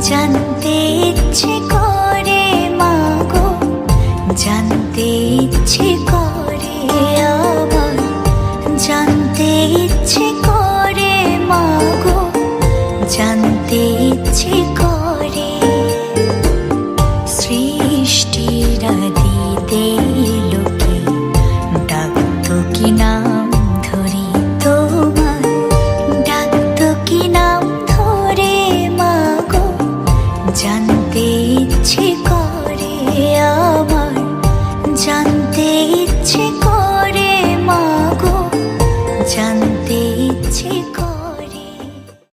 জানতে ইচ্ছে করে মাগো, জানতে ইচ্ছে করে আবার, জানতে ইচ্ছে করে মাগো, জানতে ইচ্ছে করে। সৃষ্টির দিতে জানতে ইচ্ছে